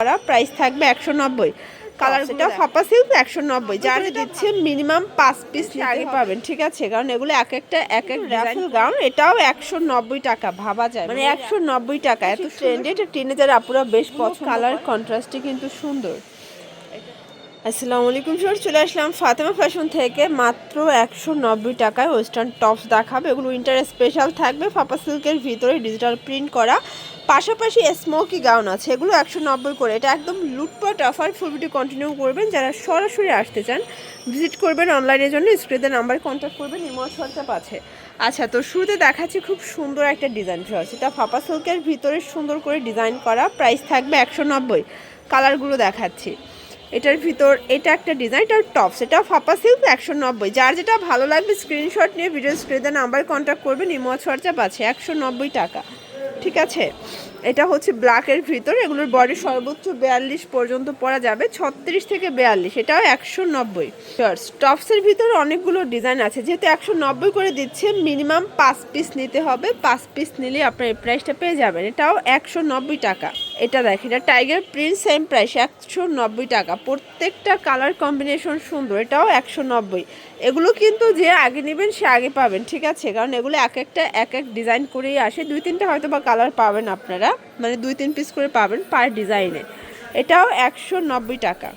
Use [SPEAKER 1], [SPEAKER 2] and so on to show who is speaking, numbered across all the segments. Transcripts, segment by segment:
[SPEAKER 1] করা প্রাইস থাকবে একশো নব্বই। কালার সেটা ফাপা সিল্ক একশো নব্বই। যার দিচ্ছে মিনিমাম পাঁচ পিস আগে পাবেন ঠিক আছে? কারণ এগুলো এক একটা এক এক রাফেল গাউন এটাও একশো নব্বই টাকা ভাবা যায়। মানে একশো নব্বই টাকা। এত ট্রেন্ডেড টিনেজার আপুরা বেশ পছন্দ কালার কন্ট্রাস্টে কিন্তু সুন্দর। আসসালামু আলাইকুম স্যার চলে আসলাম ফাতেমা ফ্যাশন থেকে মাত্র একশো নব্বই টাকায় ওয়েস্টার্ন টপস দেখাবে। এগুলো উইন্টার স্পেশাল থাকবে, ফাপা সিল্কের ভিতরে ডিজিটাল প্রিন্ট করা। পাশাপাশি স্মোকি গাউন আছে, এগুলো একশো নব্বই করে। এটা একদম লুটপাট অফার ফুল ভিডিও কন্টিনিউ করবেন। যারা সরাসরি আসতে চান ভিজিট করবেন অনলাইনের জন্য স্ক্রিনের নাম্বারে কন্ট্যাক্ট করবেন ইমোজ হোয়াটসঅ্যাপ আছে। আচ্ছা তো শুরুতে দেখাচ্ছি খুব সুন্দর একটা ডিজাইন ফিওর্স এটা ফাপা সিল্কের ভিতরে সুন্দর করে ডিজাইন করা প্রাইস থাকবে একশো নব্বই। কালারগুলো দেখাচ্ছি। এটার ভিতর, এটা একটা ডিজাইন এটার টপস এটা ফাপা সিল্ক একশো নব্বই। যার যেটা ভালো লাগবে স্ক্রিনশট নিয়ে ভিডিও স্ক্রিনে নাম্বার কন্ট্যাক্ট করবেন, ইমো হোয়াটসঅ্যাপ আছে, একশো নব্বই টাকা। ঠিক আছে? এটা হচ্ছে ব্ল্যাকের ভিতর, এগুলোর বডি সর্বোচ্চ বিয়াল্লিশ পর্যন্ত পরা যাবে, ছত্রিশ থেকে বিয়াল্লিশ, এটাও একশো নব্বই। টপসের ভিতর অনেকগুলো ডিজাইন আছে, যেহেতু একশো নব্বই করে দিচ্ছে মিনিমাম পাঁচ পিস নিতে হবে, পাঁচ পিস নিলে আপনার এই প্রাইসটা পেয়ে যাবেন, এটাও একশো নব্বই টাকা। এটা দেখেন, এটা টাইগার প্রিন্ট সেম প্রাইস একশো নব্বই টাকা। প্রত্যেকটা কালার কম্বিনেশন সুন্দর, এটাও একশো নব্বই। এগুলো কিন্তু যে আগে নেবেন, সে আগে পাবেন, ঠিক আছে? কারণ এগুলো এক একটা, এক এক ডিজাইন করেই আসে, দুই তিনটা হয়তো বা কালার পাবেন আপনারা। মানে দুই, তিন পিস করে পাবেন পার ডিজাইনে এটাও একশো নব্বই টাকা।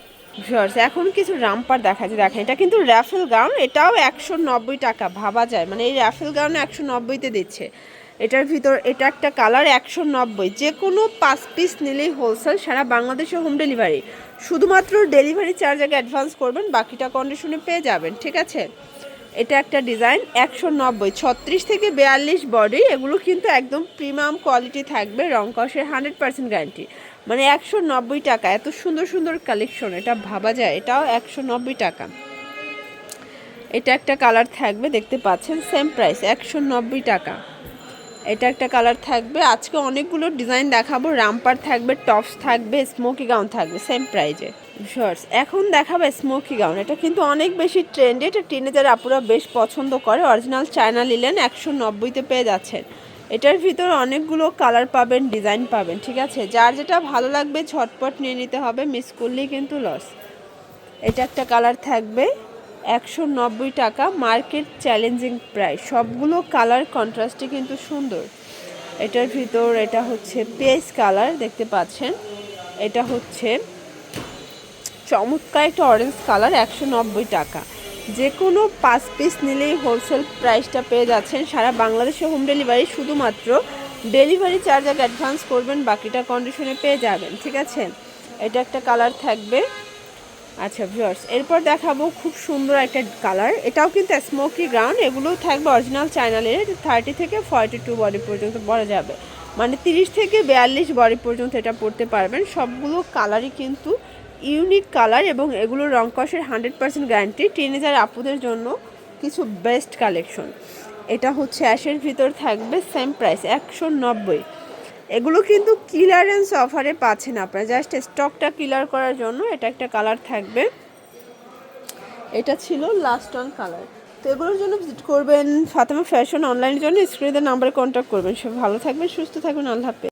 [SPEAKER 1] ভিউয়ার্স এখন কিছু রামপার দেখা যায় দেখেন, এটা কিন্তু র্যাফেল গাউন এটাও একশো নব্বই টাকা, ভাবা যায়। মানে এই র্যাফেল গাউন একশো নব্বইতে দিচ্ছে। এটার ভিতর, এটা একটা কালার একশো নব্বই। যে কোনো পাঁচ পিস নিলেই হোলসেল সারা বাংলাদেশে হোম ডেলিভারি শুধুমাত্র ডেলিভারি চার্জ আগে অ্যাডভান্স করবেন, বাকিটা কন্ডিশনে পেয়ে যাবেন, ঠিক আছে? এটা একটা ডিজাইন, একশো নব্বই, ছত্রিশ থেকে বিয়াল্লিশ বডি, এগুলো কিন্তু একদম প্রিমিয়াম কোয়ালিটি থাকবে, রং কষের হান্ড্রেড পার্সেন্ট গ্যারান্টি। মানে একশো নব্বই টাকা, এত সুন্দর সুন্দর কালেকশন, এটা ভাবা যায়, এটাও একশো নব্বই টাকা। এটা একটা কালার থাকবে, দেখতে পাচ্ছেন সেম প্রাইস একশো নব্বই টাকা। এটা একটা কালার থাকবে, আজকে অনেকগুলো ডিজাইন দেখাবো, রামপার থাকবে, টপস থাকবে, স্মোকি গাউন থাকবে সেম প্রাইজে শর্টস এখন দেখাবে স্মোকি গাউন এটা কিন্তু অনেক বেশি ট্রেন্ডে এটা টিনেজার আপুরা বেশ পছন্দ করে। অরিজিনাল চায়না লিলেন একশো নব্বইতে পেয়ে যাচ্ছেন। এটার ভিতর অনেকগুলো কালার পাবেন ডিজাইন পাবেন, ঠিক আছে? যার যেটা ভালো লাগবে, ঝটপট নিয়ে নিতে হবে। মিস করলেই কিন্তু লস এটা একটা কালার থাকবে একশো নব্বই টাকা। মার্কেট চ্যালেঞ্জিং প্রাইস সবগুলো কালার কন্ট্রাস্টে কিন্তু সুন্দর। এটার ভিতর এটা হচ্ছে পেস কালার দেখতে পাচ্ছেন? এটা হচ্ছে চমৎকার একটা অরেঞ্জ কালার একশো নব্বই টাকা। যে কোনো পাঁচ পিস নিলেই হোলসেল প্রাইসটা পেয়ে যাচ্ছেন সারা বাংলাদেশে হোম ডেলিভারি শুধুমাত্র। ডেলিভারি চার্জ আগে অ্যাডভান্স করবেন, বাকিটা কন্ডিশনে পেয়ে যাবেন, ঠিক আছে? এটা একটা কালার থাকবে। আচ্ছা ভিউয়ার্স এরপর দেখাবো খুব সুন্দর একটা কালার এটাও কিন্তু স্মোকি গ্রাউন্ড এগুলোও থাকবে অরিজিনাল চাইনালের থার্টি থেকে ফর্টি টু বডি পর্যন্ত পরা যাবে। মানে তিরিশ থেকে বিয়াল্লিশ বডি পর্যন্ত এটা পড়তে পারবেন। সবগুলো কালারই কিন্তু ইউনিক কালার এবং এগুলোর রং কষের হান্ড্রেড পার্সেন্ট গ্যারান্টি টিনেজার আপুদের জন্য কিছু বেস্ট কালেকশন এটা হচ্ছে অ্যাশের ভিতর থাকবে সেম প্রাইস একশো নব্বই। এগুলো কিন্তু ক্লিয়ারেন্স অফারে পাচ্ছেন আপনারা। জাস্ট স্টকটা ক্লিয়ার করার জন্য এটা একটা কালার থাকবে। এটা ছিল লাস্ট ওয়ান কালার তো এগুলোর জন্য ভিজিট করবেন ফাতেমা ফ্যাশন অনলাইনের জন্য। স্ক্রিনের নাম্বারে কন্ট্যাক্ট করবেন। সব ভালো থাকবেন, সুস্থ থাকবেন। আল্লাহ হাফেজ।